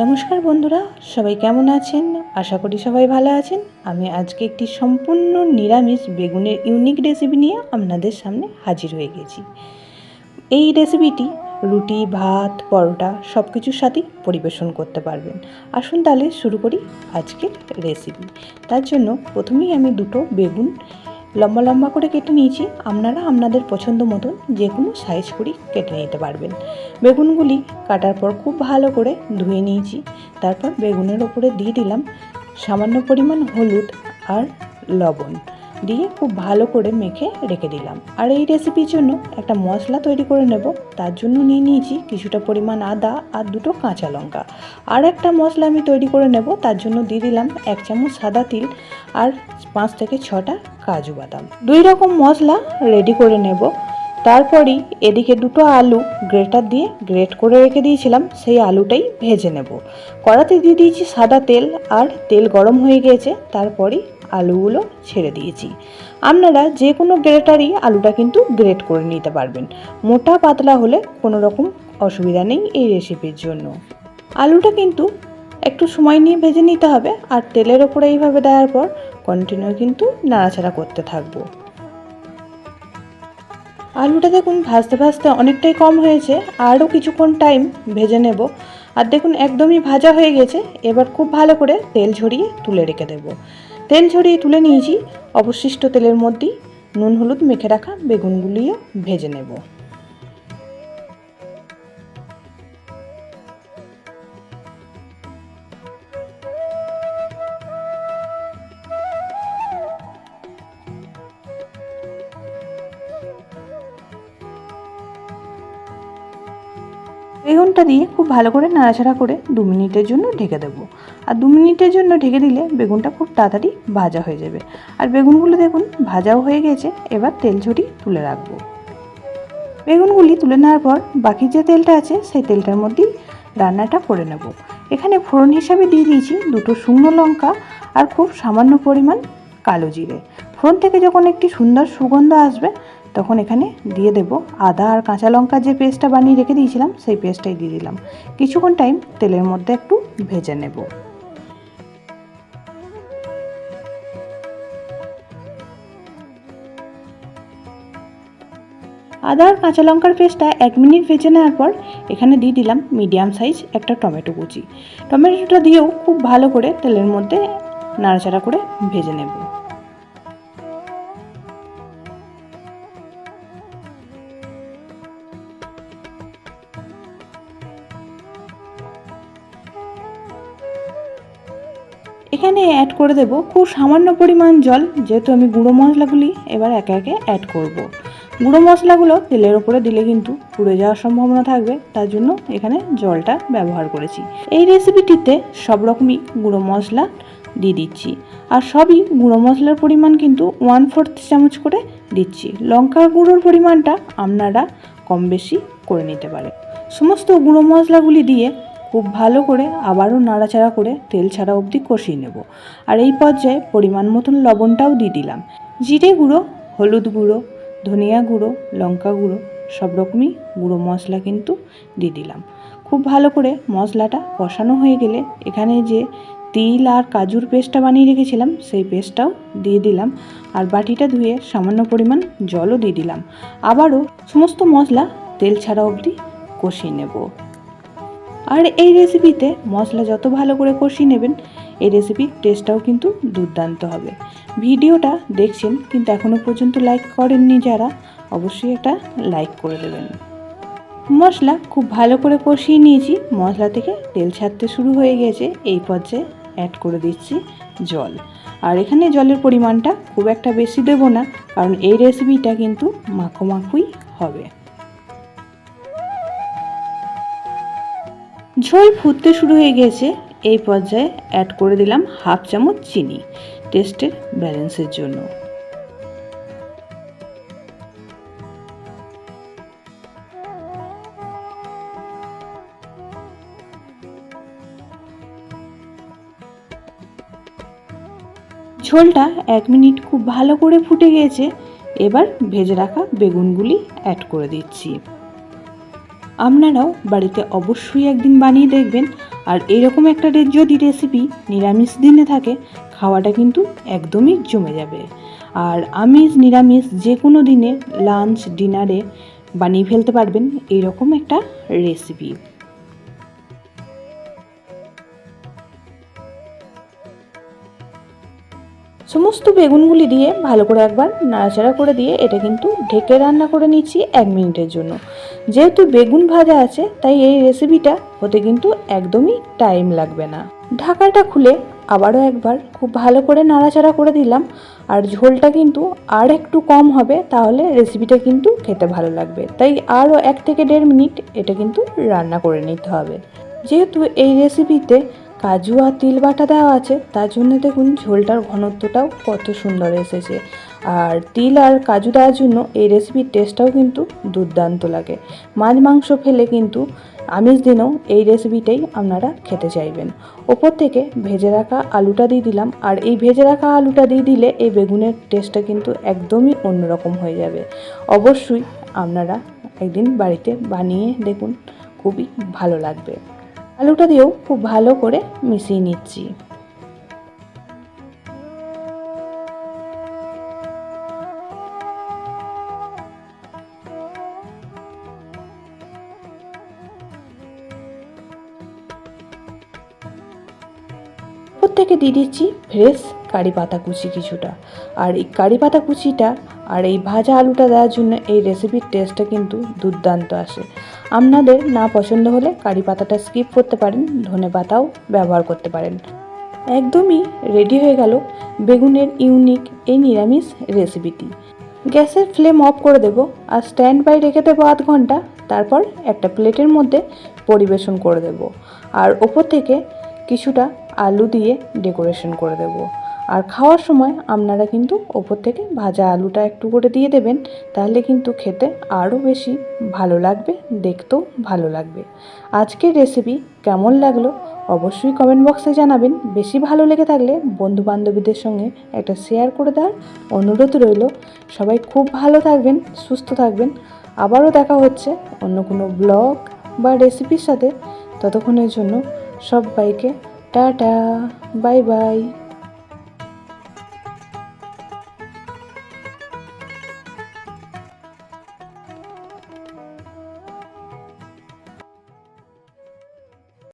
নমস্কার বন্ধুরা, সবাই কেমন আছেন? আশা করি সবাই ভালো আছেন। আমি আজকে একটি সম্পূর্ণ নিরামিষ বেগুনের ইউনিক রেসিপি নিয়ে আপনাদের সামনে হাজির হয়ে গেছি। এই রেসিপিটি রুটি, ভাত, পরোটা সব কিছুর সাথেই পরিবেশন করতে পারবেন। আসুন তাহলে শুরু করি আজকের রেসিপি তার জন্য প্রথমেই আমি দুটো বেগুন লম্বা লম্বা করে কেটে নিয়েছি। আপনারা আপনাদের পছন্দ মতন যে কোনো সাইজ করি কেটে নিতে পারবেন। বেগুনগুলি কাটার পর খুব ভালো করে ধুয়ে নিয়েছি। তারপর বেগুনের ওপরে দিয়ে দিলাম সামান্য পরিমাণ হলুদ আর লবণ। দিয়ে খুব ভালো করে মেখে রেখে দিলাম। আর এই রেসিপির জন্য একটা মশলা তৈরি করে নেব। তার জন্য নিয়ে নিয়েছি কিছুটা পরিমাণ আদা আর দুটো কাঁচা লঙ্কা। আর একটা মশলা আমি তৈরি করে নেব। তার জন্য দিয়ে দিলাম এক চামচ সাদা তিল আর পাঁচ থেকে ছটা কাজু বাদাম। দুই রকম মশলা রেডি করে নেব। তারপরেই এদিকে দুটো আলু গ্রেটার দিয়ে গ্রেট করে রেখে দিয়েছিলাম। সেই আলুটাই ভেজে নেব। কড়াতে দিয়ে দিয়েছি সাদা তেল আর তেল গরম হয়ে গিয়েছে তারপরেই আলুগুলো ছেড়ে দিয়েছি। আপনারা যে কোনো গ্রেটারই আলুটা কিন্তু গ্রেট করে নিতে পারবেন। মোটা পাতলা হলে কোনো রকম অসুবিধা নেই এই রেসিপির জন্য। আলুটা কিন্তু একটু সময় নিয়ে ভেজে নিতে হবে আর তেলের ওপরে এইভাবে দেওয়ার পর কন্টিনিউ কিন্তু নাড়াচাড়া করতে থাকব। আলুটা দেখুন ভাজতে ভাজতে অনেকটাই কম হয়েছে, আরও কিছুক্ষণ টাইম ভেজে নেব। আর দেখুন একদমই ভাজা হয়ে গেছে, এবার খুব ভালো করে তেল ঝরিয়ে তুলে রেখে দেব। তেল ঝরিয়ে তুলে নিয়েছি। অবশিষ্ট তেলের মধ্যেই নুন হলুদ মেখে রাখা বেগুনগুলিও ভেজে নেব। বেগুনটা দিয়ে খুব ভালো করে নাড়াচাড়া করে দু মিনিটের জন্য ঢেকে দেবো। আর দু মিনিটের জন্য ঢেকে দিলে বেগুনটা খুব তাড়াতাড়ি ভাজা হয়ে যাবে। আর বেগুনগুলো দেখুন, ভাজাও হয়ে গেছে, এবার তেল ঝরিয়ে তুলে রাখব। বেগুনগুলি তুলে নেওয়ার পর বাকি যে তেলটা আছে, সেই তেলটার মধ্যেই রান্নাটা করে নেব। এখানে ফোড়ন হিসাবে দিয়ে দিয়েছি দুটো শুকনো লঙ্কা আর খুব সামান্য পরিমাণ কালো জিরে। ফোড়ন থেকে যখন একটি সুন্দর সুগন্ধ আসবে তখন এখানে দিয়ে দেব আদা আর কাঁচা লঙ্কার যে পেস্টটা বানিয়ে রেখে দিয়েছিলাম, সেই পেস্টটাই দিয়ে দিলাম। কিছুক্ষণ টাইম তেলের মধ্যে একটু ভেজে নেব। আদা আর কাঁচা লঙ্কার পেস্টটা এক মিনিট ভেজে নেওয়ার পর এখানে দিয়ে দিলাম মিডিয়াম সাইজ একটা টমেটো কুচি। টমেটোটা দিয়েও খুব ভালো করে তেলের মধ্যে নাড়াচাড়া করে ভেজে নেব। এখানে অ্যাড করে দেব খুব সামান্য পরিমাণ জল, যেহেতু আমি গুঁড়ো মশলাগুলি এবার একে একে অ্যাড করব। গুঁড়ো মশলাগুলো তেলের ওপরে দিলে কিন্তু পুড়ে যাওয়ার সম্ভাবনা থাকবে, তার জন্য এখানে জলটা ব্যবহার করেছি। এই রেসিপিটিতে সব রকমই গুঁড়ো মশলা দিয়ে দিচ্ছি, আর সবই গুঁড়ো মশলার পরিমাণ কিন্তু ওয়ান ফোর্থ চামচ করে দিচ্ছি। লঙ্কার গুঁড়োর পরিমাণটা আপনারা কম বেশি করে নিতে পারেন। সমস্ত গুঁড়ো মশলাগুলি দিয়ে খুব ভালো করে আবারও নাড়াচাড়া করে তেল ছাড়া অবধি কষিয়ে নেব। আর এই পর্যায়ে পরিমাণ মতন লবণটাও দিয়ে দিলাম। জিরে গুঁড়ো, হলুদ গুঁড়ো, ধনিয়া গুঁড়ো, লঙ্কা গুঁড়ো, সব রকমই গুঁড়ো মশলা কিন্তু দিয়ে দিলাম। খুব ভালো করে মশলাটা কষানো হয়ে গেলে এখানে যে তিল আর কাজুর পেস্টটা বানিয়ে রেখেছিলাম, সেই পেস্টটাও দিয়ে দিলাম। আর বাটিটা ধুয়ে সামান্য পরিমাণ জলও দিয়ে দিলাম। আবারও সমস্ত মশলা তেল ছাড়া অবধি কষিয়ে নেব। আর এই রেসিপিতে মশলা যত ভালো করে কষিয়ে নেবেন, এই রেসিপির টেস্টটাও কিন্তু দুর্দান্ত হবে। ভিডিওটা দেখছেন, কিন্তু এখনও পর্যন্ত লাইক করেননি যারা, অবশ্যই একটা লাইক করে দেবেন। মশলা খুব ভালো করে কষিয়ে নিয়েছি, মশলা থেকে তেল ছাড়তে শুরু হয়ে গেছে, এই পর্যায়ে অ্যাড করে দিচ্ছি জল। আর এখানে জলের পরিমাণটা খুব একটা বেশি দেবো না, কারণ এই রেসিপিটা কিন্তু মাখো মাখুই হবে। ঝোল ফুটতে শুরু হয়ে গেছে। এই পর্যায়ে অ্যাড করে দিলাম হাফ চামচ চিনি টেস্টের ব্যালেন্সের জন্য। ঝোলটা এক মিনিট খুব ভালো করে ফুটে গিয়েছে এবার ভেজে রাখা বেগুনগুলি অ্যাড করে দিচ্ছি। আপনারাও বাড়িতে অবশ্যই একদিন বানিয়ে দেখবেন। আর এরকম একটা যদি রেসিপি নিরামিষ দিনে থাকে, খাওয়াটা কিন্তু একদমই জমে যাবে। আর আমিষ, নিরামিষ যে কোনো দিনে লাঞ্চ ডিনারে বানিয়ে ফেলতে পারবেন এইরকম একটা রেসিপি সমস্ত বেগুনগুলি দিয়ে ভালো করে একবার নাড়াচাড়া করে দিয়ে এটা কিন্তু ঢেকে রান্না করে নিচ্ছি এক মিনিটের জন্য। যেহেতু বেগুন ভাজা আছে, তাই এই রেসিপিটা হতে কিন্তু একদমই টাইম লাগবে না। ঢাকাটা খুলে আবারও একবার খুব ভালো করে নাড়াচাড়া করে দিলাম, আর ঝোলটা কিন্তু আর একটু কম হবে, তাহলে রেসিপিটা কিন্তু খেতে ভালো লাগবে। তাই আরও এক থেকে দেড় মিনিট এটা কিন্তু রান্না করে নিতে হবে। যেহেতু এই রেসিপিতে কাজু আর তিল বাটা দেওয়া আছে, তার জন্য দেখুন ঝোলটার ঘনত্বটাও কত সুন্দর এসেছে। আর তিল আর কাজু দেওয়ার জন্য এই রেসিপির টেস্টটাও কিন্তু দুর্দান্ত লাগে। মাছ, মাংস ফেলে কিন্তু আমিষ দিনেও এই রেসিপিটাই আপনারা খেতে চাইবেন। ওপর থেকে ভেজে রাখা আলুটা দিয়ে দিলাম। আর এই ভেজে রাখা আলুটা দিয়ে দিলে এই বেগুনের টেস্টটা কিন্তু একদমই অন্যরকম হয়ে যাবে। অবশ্যই আপনারা একদিন বাড়িতে বানিয়ে দেখুন, খুবই ভালো লাগবে। আলুটা দিয়েও খুব ভালো করে মিশিয়ে নিচ্ছি। ওপর থেকে দিয়ে দিচ্ছি ফ্রেশ কারি পাতা কুচি কিছুটা। আর এই কারি পাতা কুচিটা আর এই ভাজা আলুটা দেওয়ার জন্য এই রেসিপির টেস্টটা কিন্তু দুর্দান্ত আসে। আপনাদের না পছন্দ হলে কারি পাতাটা স্কিপ করতে পারেন, ধনে পাতাও ব্যবহার করতে পারেন। একদমই রেডি হয়ে গেল বেগুনের ইউনিক এই নিরামিষ রেসিপিটি গ্যাসের ফ্লেম অফ করে দেব আর স্ট্যান্ড বাই রেখে দেবো আধ ঘণ্টা, তারপর একটা প্লেটের মধ্যে পরিবেশন করে দেব। আর ওপর থেকে কিছুটা আলু দিয়ে ডেকোরেশন করে দেব। আর খাওয়ার সময় আপনারা কিন্তু ওপর থেকে ভাজা আলুটা একটু করে দিয়ে দেবেন, তাহলে কিন্তু খেতে আরও বেশি ভালো লাগবে, দেখতেও ভালো লাগবে। আজকের রেসিপি কেমন লাগল অবশ্যই কমেন্ট বক্সে জানাবেন। বেশি ভালো লেগে থাকলে বন্ধু বান্ধবীদের সঙ্গে একটা শেয়ার করে দেওয়ার অনুরোধ রইল। সবাই খুব ভালো থাকবেন, সুস্থ থাকবেন। আবারও দেখা হচ্ছে অন্য কোনো ব্লগ বা রেসিপির সাথে। ততক্ষণের জন্য সবাইকে টাটা বাই বাই।